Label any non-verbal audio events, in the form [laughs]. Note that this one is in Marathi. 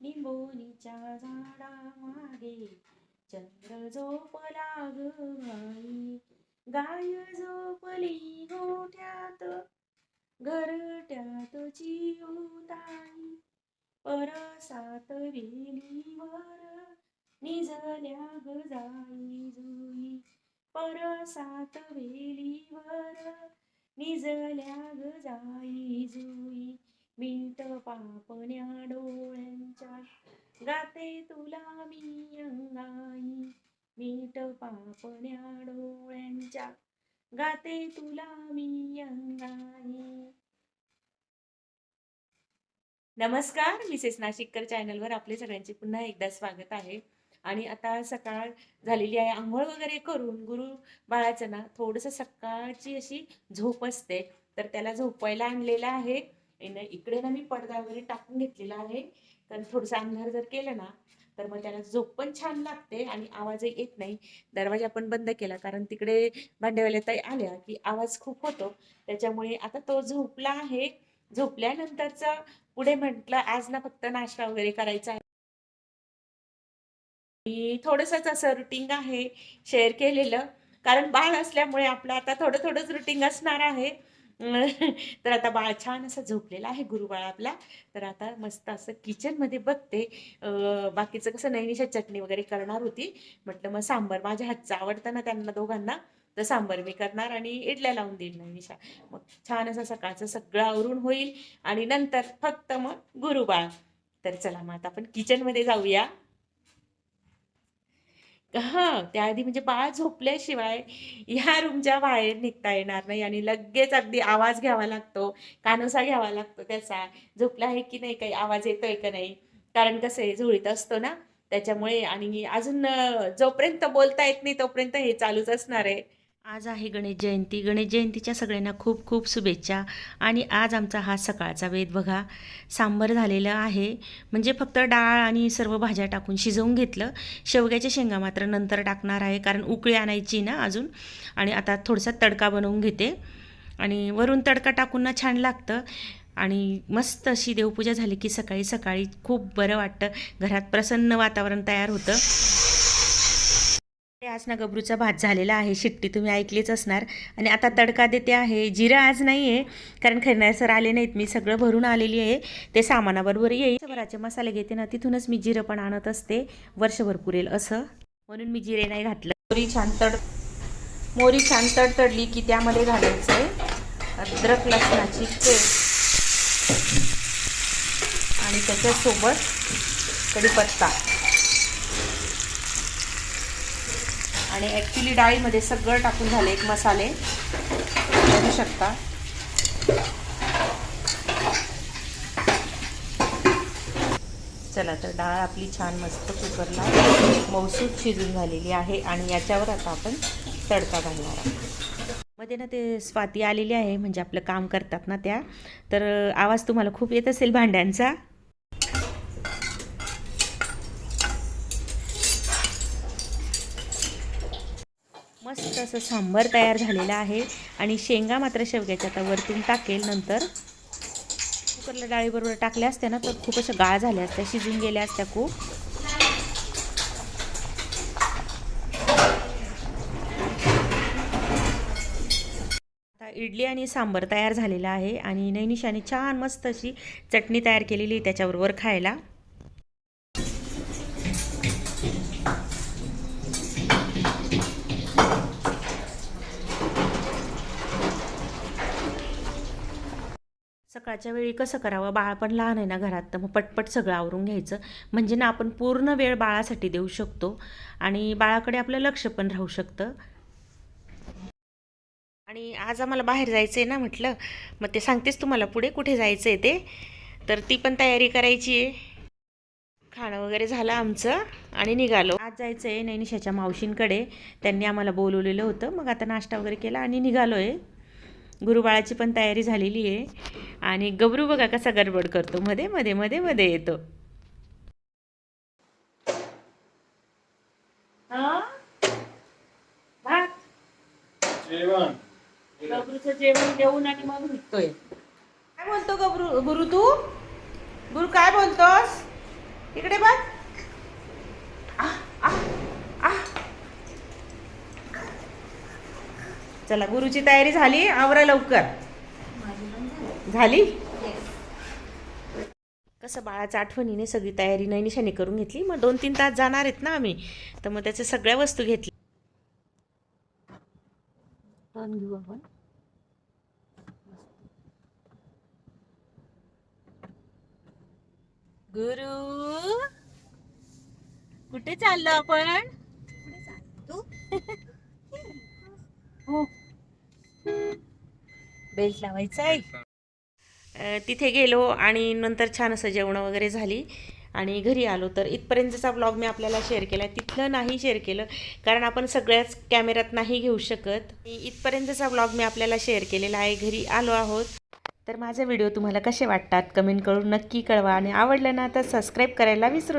निंबोनीच्या झाडा मागे चंद्र झोपला ग गाई गाय झोपली गोठ्यात घरट्यात चिऊताई. परसात वेलीवर निजल्या ग जाई जुई. परसात वेलीवर निजल्या ग जाई जुई. मिंट पापण्या डोळ्यांच्या गाते तुला मी अंगाई मिट पापण्या डोळ्यांच्या गाते तुला मी अंगाई नमस्कार मिसेस नाशिककर चॅनलवर आपले सगळ्यांचे पुन्हा एकदा स्वागत आहे. आणि आता सकाळ झालेली आहे आंघोळ वगैरे करून गुरु बाळाचं ना थोडंसं सकाळची अशी झोप असते. तर त्याला झोपायला आणलेलं आहे. इकडे ना मी पडदा वगैरे टाकून घेतलेला आहे. कारण थोडंसं अंधार जर केलं ना तर मग त्याला झोप पण छान लागते आणि आवाजही येत नाही. दरवाजा पण बंद केला कारण तिकडे भांडेवाल्या ताई आल्या की आवाज खूप होतो. त्याच्यामुळे आता तो झोपला आहे. झोपल्यानंतरचा पुढे म्हटलं आज ना फक्त नाश्ता वगैरे करायचा आहे. मी थोडंसंच असं रुटीन आहे शेअर केलेलं. कारण बाळ असल्यामुळे आपलं आता थोडं थोडंच रुटीन असणार आहे. [laughs] तर आता बाळ छान असं झोपलेला आहे गुरुबाळ आपला. तर आता मस्त असं किचनमध्ये बघते. बाकीचं कसं नैनिशा चटणी वगैरे करणार होती. म्हटलं मग सांबर माझ्या हातचं आवडतं ना त्यांना दोघांना तर सांबर मी करणार आणि इडल्या लावून देईल नैनिशा. मग छान असं सकाळचं सगळं आवरून होईल आणि नंतर फक्त मग गुरुबाळ. तर चला मग आता आपण किचनमध्ये जाऊया. हा त्याआधी म्हणजे बाळ झोपल्याशिवाय ह्या रूमच्या बाहेर निघता येणार नाही आणि लगेच अगदी आवाज घ्यावा लागतो कानोसा घ्यावा लागतो त्याचा झोपला आहे की नाही काही आवाज येतोय का नाही. कारण कसं आहे झोळीत असतो ना त्याच्यामुळे आणि अजून जोपर्यंत बोलता येत नाही तोपर्यंत हे चालूच असणार आहे. आज आहे गणेश जयंती. गणेश जयंतीच्या सगळ्यांना खूप खूप शुभेच्छा. आणि आज आमचा हा सकाळचा वेध बघा. सांबर झालेलं आहे. म्हणजे फक्त डाळ आणि सर्व भाज्या टाकून शिजवून घेतलं. शेवग्याच्या शेंगा मात्र नंतर टाकणार आहे. कारण उकळी आणायची ना अजून. आणि आता थोडासा तडका बनवून घेते. आणि वरून तडका टाकून ना छान लागतं. आणि मस्त अशी देवपूजा झाली की सकाळी सकाळी खूप बरं वाटतं. घरात प्रसन्न वातावरण तयार होतं. आज ना गबरूचा भात झालेला आहे. शिट्टी तुम्ही ऐकलीच असणार. आणि आता तडका देते आहे. जिरं आज नाही आहे कारण खैरनार सर आले नाहीत. मी सगळं भरून आलेली आहे. ते सामानाबरोबर येईल. भराचे मसाले घेते ना तिथूनच मी जिरं पण आणत असते. वर्षभर पुरेल असं. म्हणून मी जिरे नाही घातलं. मोरी छान तड मोरी छान तडतडली की त्यामध्ये घालायचं आहे अद्रक लसणाची पेस्ट. आणि त्याच्यासोबत कढीपत्ता. आणि ॲक्च्युली डाळीमध्ये सगळं टाकून झाले एक मसाले. बघू शकता. चला तर डाळ आपली छान मस्त कुकरला मौसूद शिजून झालेली आहे आणि याच्यावर आता आपण तडका घालणार आहोत. मध्ये ना ते स्वाती आलेली आहे म्हणजे आपलं काम करतात ना त्या. तर आवाज तुम्हाला खूप येत असेल भांड्यांचा. मस्त असं सांबर तयार झालेलं आहे. आणि शेंगा मात्र शेवग्याच्या आता वरतून टाकेल नंतर. कुकरला डाळीबरोबर टाकल्या असत्या ना तर खूप अशा गाळ झाल्या असत्या शिजून गेल्या असत्या खूप. इडली आणि सांबर तयार झालेला आहे आणि नैनिशाने छान मस्त अशी चटणी तयार केलेली आहे त्याच्याबरोबर खायला. सकाळच्या वेळी कसं करावं? बाळ पण लहान आहे ना घरात तर मग पटपट सगळं आवरून घ्यायचं. म्हणजे ना आपण पूर्ण वेळ बाळासाठी देऊ शकतो आणि बाळाकडे आपलं लक्ष पण राहू शकतं. आणि आज आम्हाला बाहेर जायचं आहे ना म्हटलं मग ते सांगतेच तुम्हाला पुढे कुठे जायचं आहे ते. तर ती पण तयारी करायची आहे. खाणं वगैरे झालं आमचं आणि निघालो. आज जायचं आहे नैनिशाच्या मावशींकडे. त्यांनी आम्हाला बोलवलेलं होतं. मग आता नाश्ता वगैरे केला आणि निघालो आहे गुरुबाळाची पण तयारी झालेली आहे. आणि गबरू बघा कसा गडबड करतो. मध्ये मध्ये मध्ये मध्ये येतो. जेवण. गबरूचं जेवण देऊन आणि मग निघतोय. काय बोलतो गबरू गुरु तू? गुरु काय बोलतोस? इकडे बघ. चला गुरुची तयारी झाली. आवरा लवकर. झाली? कसं बाळाच्या आठवणीने सगळी तयारी नैनिशाने करून घेतली. मग दोन तीन तास जाणार आहेत ना आम्ही. तर मग त्याच्या सगळ्या वस्तू घेतल्या. टर्न घेऊ आपण. गुरु कुठे चाललो आपण? तू हो. बेल्ट लावायचा आहे. तिथे गेलो आणि नंतर छान असं जेवणं वगैरे झाली आणि घरी आलो. तर इथपर्यंतचा ब्लॉग मी आपल्याला शेअर केला. तिथलं नाही शेअर केलं कारण आपण सगळ्याच कॅमेऱ्यात नाही घेऊ शकत. इथपर्यंतचा ब्लॉग मी आपल्याला शेअर केलेला आहे. घरी आलो आहोत. तर माझे व्हिडिओ तुम्हाला कसे वाटतात? कमेंट करून नक्की कळवा. आणि आवडलं ना तर सबस्क्राईब करायला विसरू नका.